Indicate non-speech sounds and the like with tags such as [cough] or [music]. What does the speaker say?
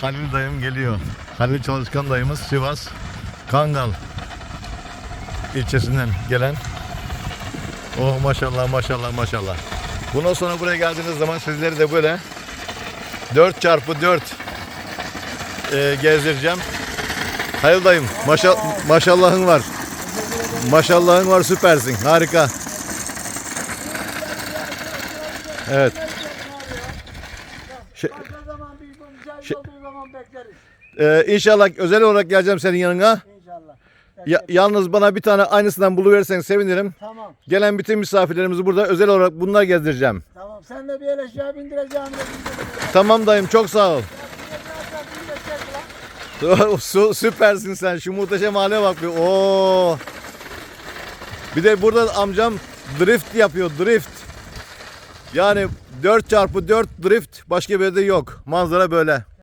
Halil dayım geliyor. Halil Çalışkan dayımız Sivas Kangal ilçesinden gelen. Oh maşallah maşallah maşallah. Bundan sonra buraya geldiğiniz zaman sizleri de böyle 4 çarpı 4 e, gezdireceğim. Halil dayım maşa, maşallahın var. Maşallahın var süpersin. Harika. Evet. Şey, Başka zaman bir müsait Şey- olduğu zaman bekleriz e, inşallah özel olarak geleceğim senin yanına. inşallah. Ya, yalnız bana bir tane aynısından buluverirsen sevinirim. Tamam Gelen bütün misafirlerimizi burada özel olarak bunlar gezdireceğim. tamam sen de bir el eşya bindireceğim de bindireceğim. Tamam dayım çok sağ ol. Bindirecek lan. [laughs] Su- Süpersin sen. Şu muhteşem hale bak bir. Oo. Bir de burada amcam drift yapıyor. Drift. Yani 4 çarpı 4 drift başka bir yerde yok. Manzara böyle.